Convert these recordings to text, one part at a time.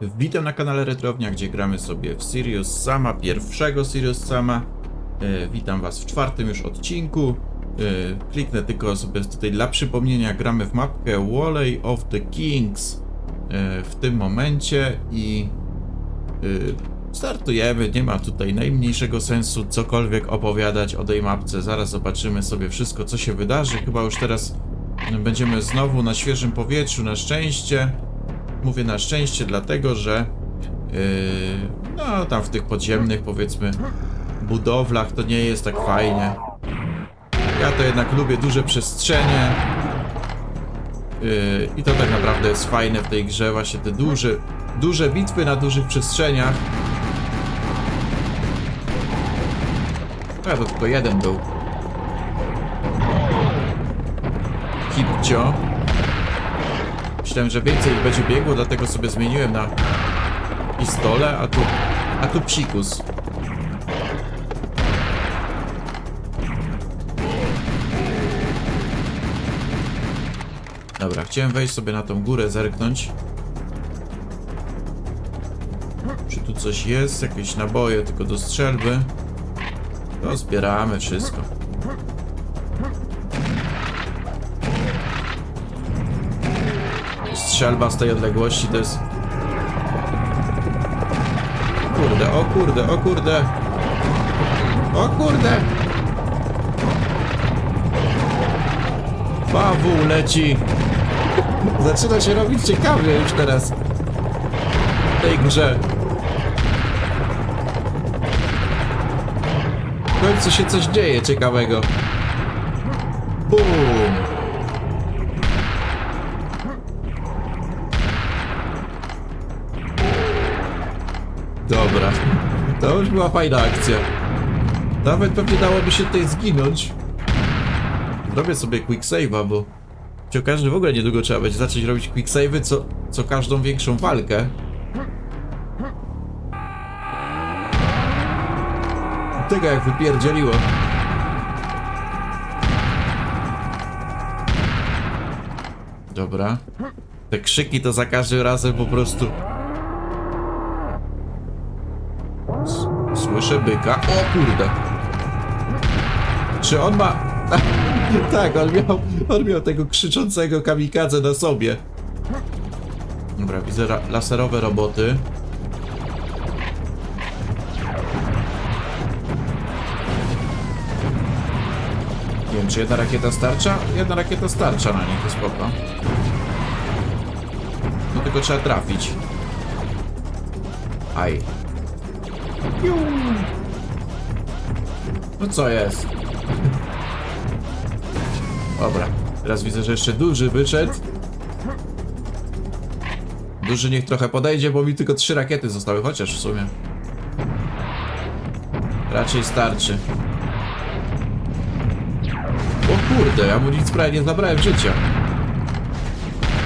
Witam na kanale Retrownia, gdzie gramy sobie w Sirius Sama, pierwszego Sirius Sama. E, witam was w czwartym już odcinku. E, kliknę tylko sobie tutaj dla przypomnienia, gramy w mapkę Walley of the Kings e, w tym momencie i e, startujemy. Nie ma tutaj najmniejszego sensu cokolwiek opowiadać o tej mapce. Zaraz zobaczymy sobie wszystko, co się wydarzy. Chyba już teraz będziemy znowu na świeżym powietrzu, na szczęście. Mówię na szczęście, dlatego że yy, no tam w tych podziemnych powiedzmy budowlach to nie jest tak fajnie. Ja to jednak lubię duże przestrzenie. Yy, I to tak naprawdę jest fajne w tej grze, właśnie te duże, duże bitwy na dużych przestrzeniach. A to tylko jeden był. Kipcio. Myślałem, że więcej będzie biegło, dlatego sobie zmieniłem na pistole, a tu, a tu psikus. Dobra, chciałem wejść sobie na tą górę, zerknąć. Czy tu coś jest? Jakieś naboje tylko do strzelby? To zbieramy wszystko. Strzelba z tej odległości to jest... Kurde, o kurde, o kurde. O kurde. Pawu leci. Zaczyna się robić ciekawie już teraz. W tej grze. W końcu się coś dzieje ciekawego. Bum. Dobra. To już była fajna akcja. Nawet pewnie dałoby się tutaj zginąć. Zrobię sobie quick save'a, bo okaże, że w ogóle niedługo trzeba będzie zacząć robić quick save'y co, co każdą większą walkę. Tego jak wypierdzieliło. Dobra. Te krzyki to za każdym razem po prostu Słyszę byka. O kurde. Czy on ma... tak, on miał, on miał tego krzyczącego kamikadze na sobie. Dobra, widzę laserowe roboty. Nie wiem, czy jedna rakieta starcza? Jedna rakieta starcza na nich, to spoko. No tylko trzeba trafić. Aj. No co jest? Dobra, teraz widzę, że jeszcze duży wyszedł. Duży niech trochę podejdzie, bo mi tylko trzy rakiety zostały, chociaż w sumie. Raczej starczy. O kurde, ja mu nic prawie nie zabrałem życia.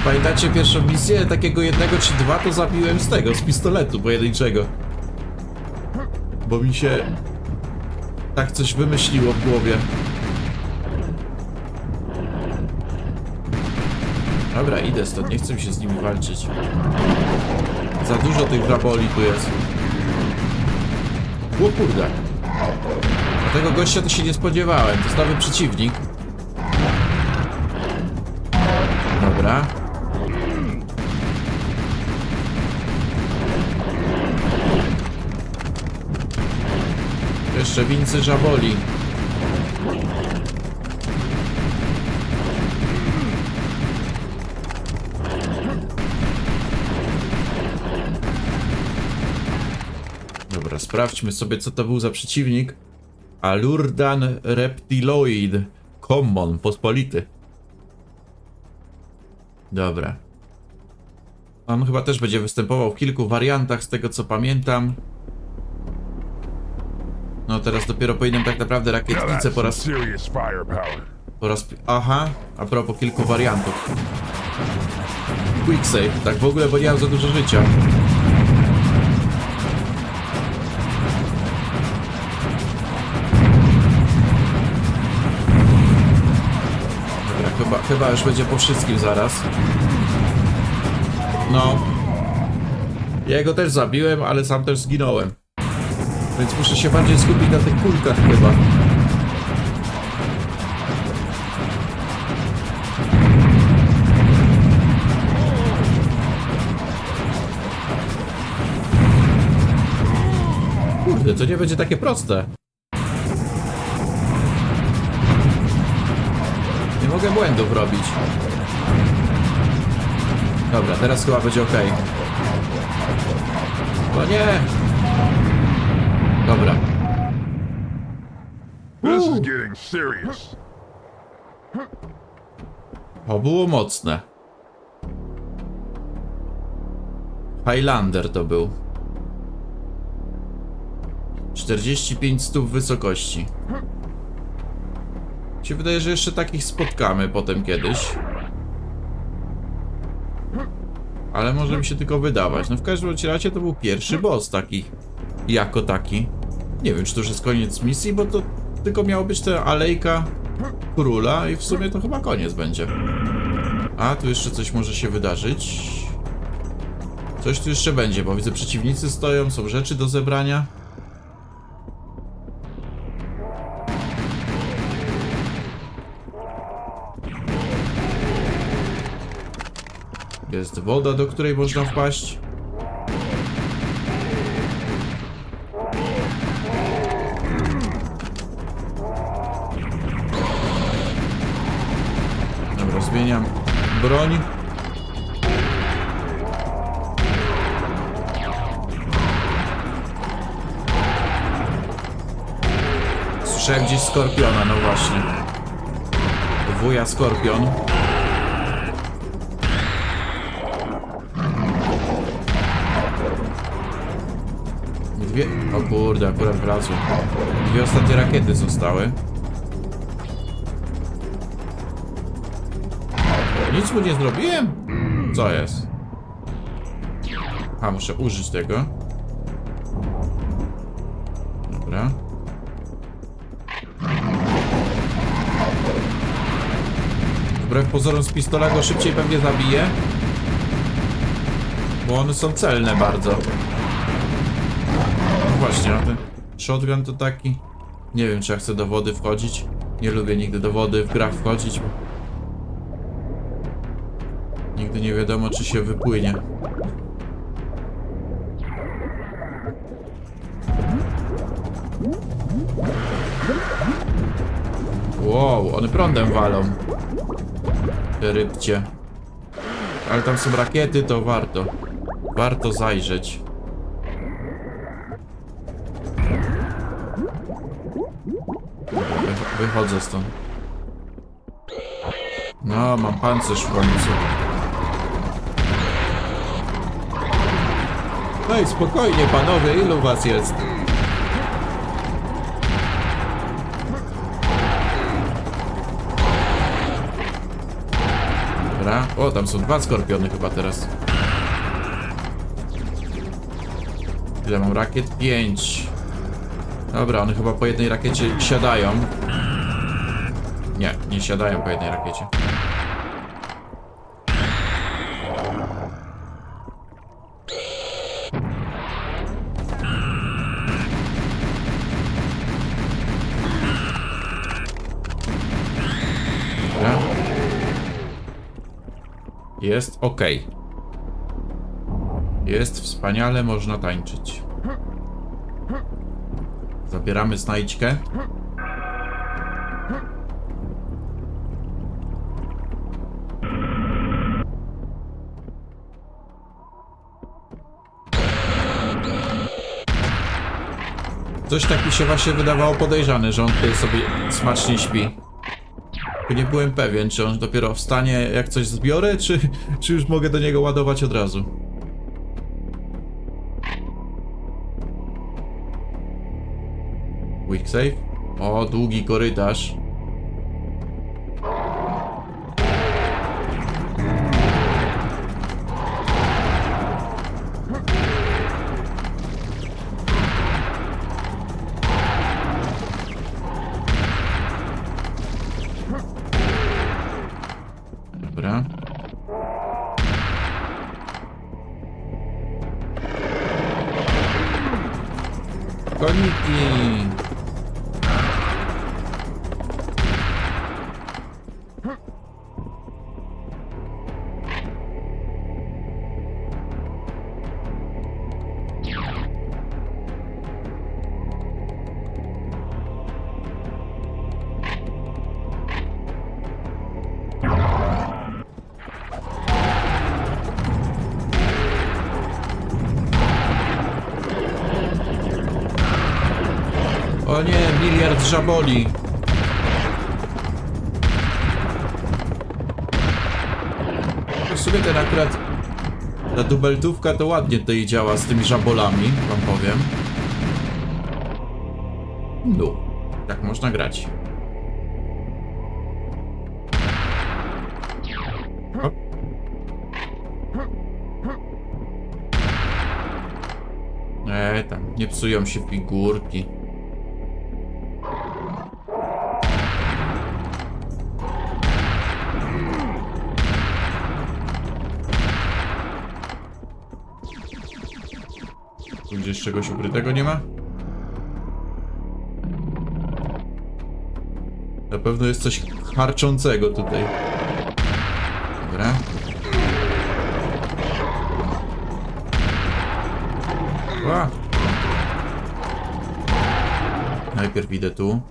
Pamiętacie pierwszą misję? Takiego jednego czy dwa to zabiłem z tego, z pistoletu pojedynczego. Bo mi się tak coś wymyśliło w głowie. Dobra, idę stąd, nie chcę się z nimi walczyć. Za dużo tych raboli tu jest. O kurde. Tego gościa to się nie spodziewałem, to przeciwnik. Jeszcze wincy żaboli. Dobra, sprawdźmy sobie co to był za przeciwnik. Alurdan Reptiloid. Common, pospolity. Dobra. On chyba też będzie występował w kilku wariantach z tego co pamiętam. No teraz dopiero powinienem tak naprawdę rakietnicę po raz, po raz... Aha, a propos kilku wariantów. Quick save, tak w ogóle, bo nie mam za dużo życia. Dobra, chyba, chyba już będzie po wszystkim zaraz. No. Ja go też zabiłem, ale sam też zginąłem. Więc muszę się bardziej skupić na tych kulkach chyba. Kurde, to nie będzie takie proste. Nie mogę błędów robić. Dobra, teraz chyba będzie ok. O nie! Dobra. This is getting serious. O, było mocne. Highlander to był. 45 stóp wysokości. Się wydaje, że jeszcze takich spotkamy potem kiedyś. Ale może mi się tylko wydawać. No w każdym razie to był pierwszy boss taki. Jako taki. Nie wiem, czy to już jest koniec misji, bo to tylko miało być ta alejka króla i w sumie to chyba koniec będzie. A, tu jeszcze coś może się wydarzyć. Coś tu jeszcze będzie, bo widzę przeciwnicy stoją, są rzeczy do zebrania. Jest woda, do której można wpaść. Zmieniam broń. Słyszałem gdzieś skorpiona, no właśnie. Wuja skorpion. Dwie... O kurde, akurat wlazłem. Dwie ostatnie rakiety zostały. Nic mu nie zrobiłem? Co jest? A, muszę użyć tego. Dobra. Wbrew pozorom z pistola go szybciej pewnie zabije. Bo one są celne bardzo. No właśnie, a ten shotgun to taki... Nie wiem, czy ja chcę do wody wchodzić. Nie lubię nigdy do wody w grach wchodzić. Nigdy nie wiadomo, czy się wypłynie. Wow, one prądem walą. Rybcie. Ale tam są rakiety, to warto. Warto zajrzeć. Wy- Wychodzę stąd. No, mam pancerz w końcu. No i spokojnie, panowie, ilu was jest? Dobra. O, tam są dwa skorpiony chyba teraz. Ile mam rakiet? Pięć. Dobra, one chyba po jednej rakiecie siadają. Nie, nie siadają po jednej rakiecie. Jest ok. Jest wspaniale, można tańczyć. Zabieramy znajdźkę. Coś tak mi się właśnie wydawało podejrzane, że on tutaj sobie smacznie śpi. Nie byłem pewien, czy on dopiero wstanie jak coś zbiorę, czy, czy już mogę do niego ładować od razu. Quick save? O, długi korytarz. Cognitive. Żaboli! W sumie ten akurat... Ta dubeltówka to ładnie tutaj działa z tymi żabolami, wam powiem. No, tak można grać. Hop. E, tam, nie psują się figurki. Czegoś ukrytego nie ma? Na pewno jest coś harczącego tutaj. Dobra. Ła. Najpierw idę tu.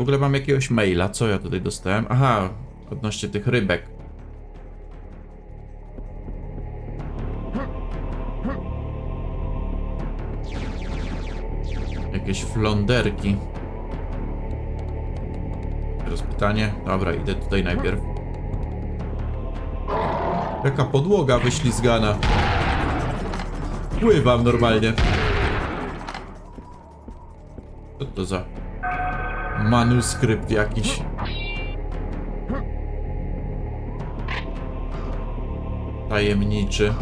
W ogóle mam jakiegoś maila. Co ja tutaj dostałem? Aha, odnośnie tych rybek. Jakieś flonderki. Teraz pytanie. Dobra, idę tutaj najpierw. Jaka podłoga wyślizgana. Pływam normalnie. Co to za manuskrypt jakiś? Tajemniczy.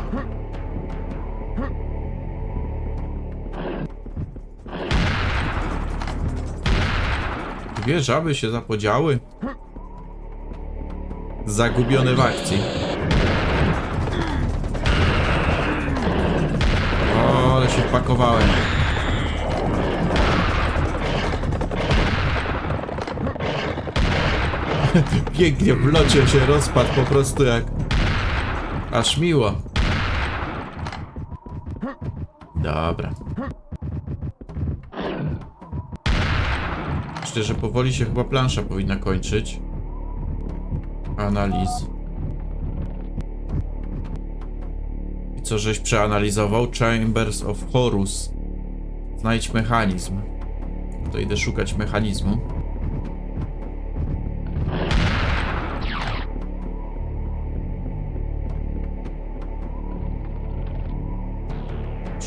Dwie żaby się zapodziały. Zagubione w akcji. O, ale się wpakowałem. Pięknie w locie się rozpadł po prostu jak... Aż miło. Dobra. Myślę, że powoli się chyba plansza powinna kończyć. Analiz. I co żeś przeanalizował? Chambers of Horus. Znajdź mechanizm. To idę szukać mechanizmu.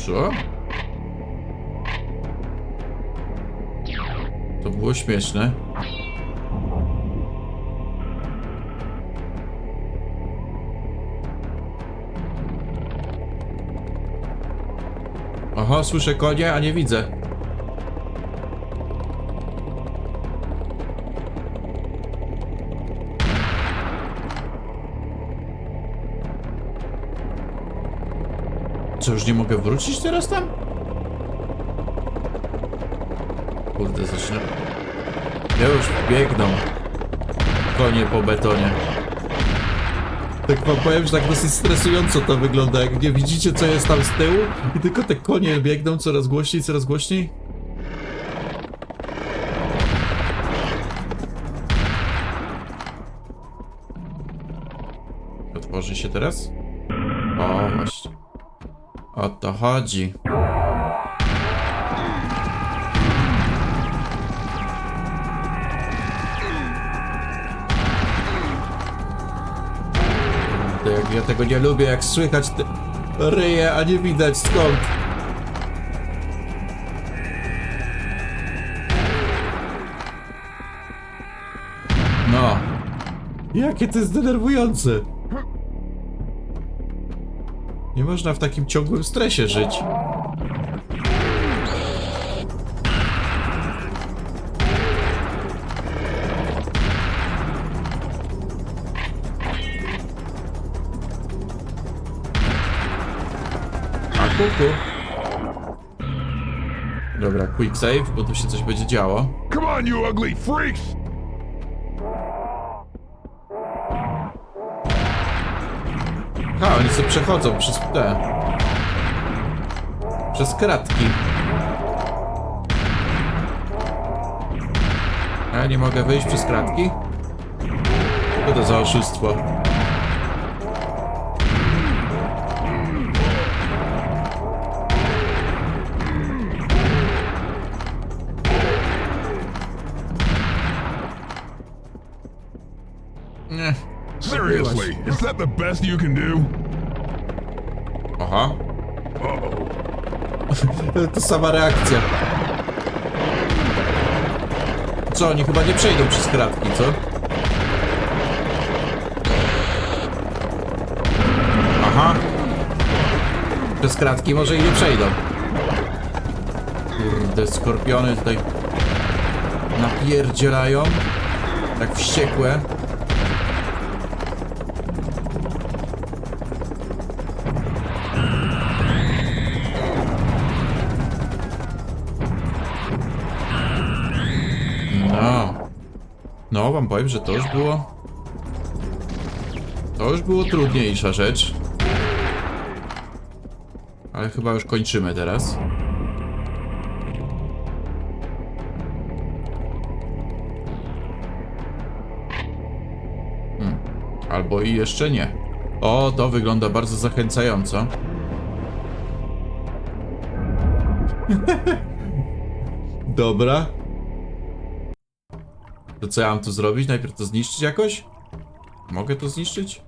Co? To było śmieszne. Aha, słyszę konie, a nie widzę. Co, już nie mogę wrócić teraz tam? Kurde, zacznę. Ja już biegną. Konie po betonie. Tak wam powiem, że tak dosyć stresująco to wygląda, jak nie widzicie co jest tam z tyłu i tylko te konie biegną coraz głośniej, coraz głośniej. Otworzy się teraz? O, to chodzi. To jak ja tego nie lubię, jak słychać te ryje, a nie widać skąd. No. Jakie to jest denerwujące. Nie można w takim ciągłym stresie żyć. A kuku. Dobra, quick save, bo tu się coś będzie działo. Come on, you ugly freaks! Ha, oni sobie przechodzą przez te... Przez kratki. Ja nie mogę wyjść przez kratki? Co to za oszustwo? That the best you can do? Aha. To sama reakcja. Co, oni chyba nie przejdą przez kratki, co? Aha. Przez kratki może i nie przejdą. Kurde, skorpiony tutaj napierdzielają. Tak wściekłe. No, wam powiem, że to już było... To już było trudniejsza rzecz. Ale chyba już kończymy teraz. Hmm. Albo i jeszcze nie. O, to wygląda bardzo zachęcająco. Dobra. To co ja mam tu zrobić? Najpierw to zniszczyć jakoś? Mogę to zniszczyć?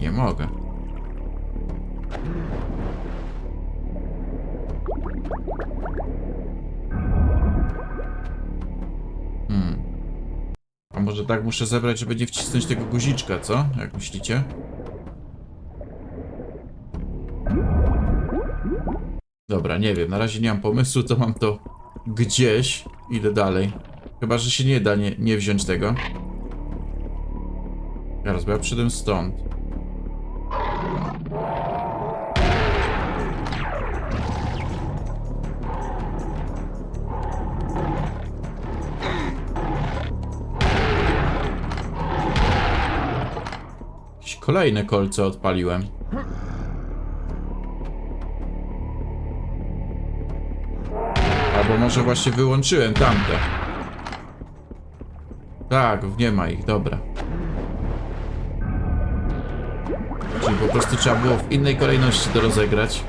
Nie mogę. Hmm. A może tak muszę zebrać, żeby nie wcisnąć tego guziczka, co? Jak myślicie? Dobra, nie wiem, na razie nie mam pomysłu, to mam to gdzieś. Idę dalej. Chyba, że się nie da nie, nie wziąć tego. Zaraz, bo ja przyszedłem stąd. Jakieś kolejne kolce odpaliłem. Albo może właśnie wyłączyłem tamte. Tak, nie ma ich, dobra. Czyli po prostu trzeba było w innej kolejności to rozegrać.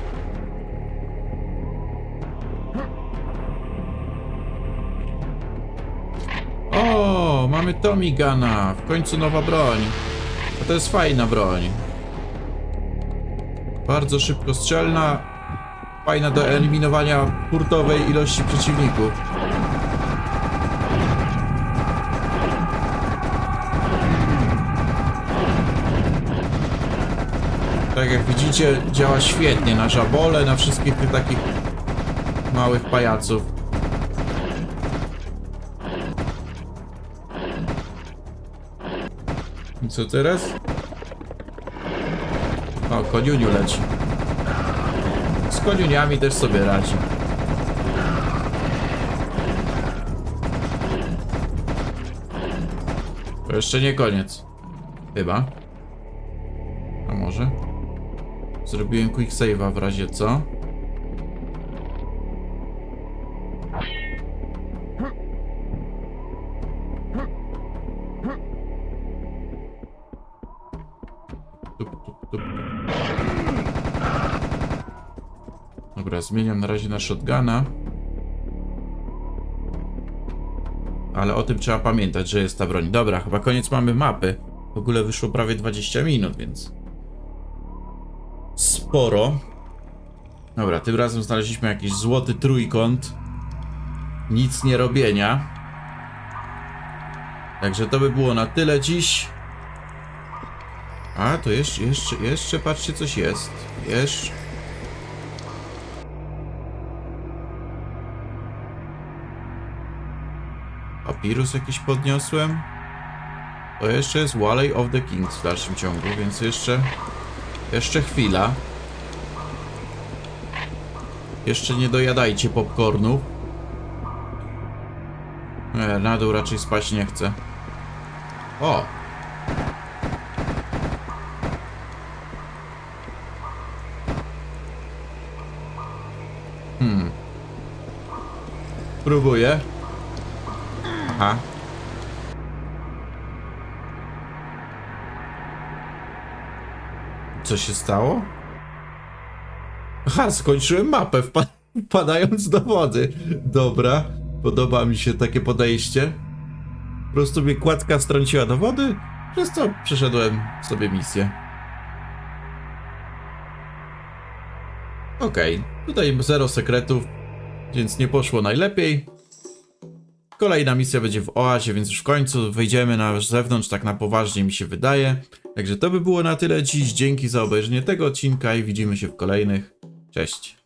O, mamy Tommy Guna. W końcu nowa broń. A to jest fajna broń. Bardzo szybko strzelna. Fajna do eliminowania hurtowej ilości przeciwników. Tak jak widzicie, działa świetnie na żabole, na wszystkich tych takich małych pajaców. I co teraz? O, koniuniu leci. Z koniuniami też sobie radzi. To jeszcze nie koniec. Chyba. A może? Zrobiłem quick save'a w razie co? Zmieniam na razie na shotguna. Ale o tym trzeba pamiętać, że jest ta broń. Dobra, chyba koniec mamy mapy. W ogóle wyszło prawie 20 minut, więc... Sporo. Dobra, tym razem znaleźliśmy jakiś złoty trójkąt. Nic nie robienia. Także to by było na tyle dziś. A, to jeszcze, jeszcze, jeszcze, patrzcie, coś jest. Jeszcze. Papirus jakiś podniosłem. To jeszcze jest Wally of the Kings w dalszym ciągu, więc jeszcze Jeszcze chwila. Jeszcze nie dojadajcie popcornu. Nie, na dół raczej spać nie chcę. O! Hmm. Próbuję. Aha. Co się stało? Aha, skończyłem mapę, wpa wpadając do wody. Dobra, podoba mi się takie podejście. Po prostu mnie kładka strąciła do wody, przez co przeszedłem sobie misję. Okej, tutaj zero sekretów, więc nie poszło najlepiej. Kolejna misja będzie w oazie, więc już w końcu wyjdziemy na zewnątrz, tak na poważnie mi się wydaje. Także to by było na tyle dziś. Dzięki za obejrzenie tego odcinka i widzimy się w kolejnych. Cześć.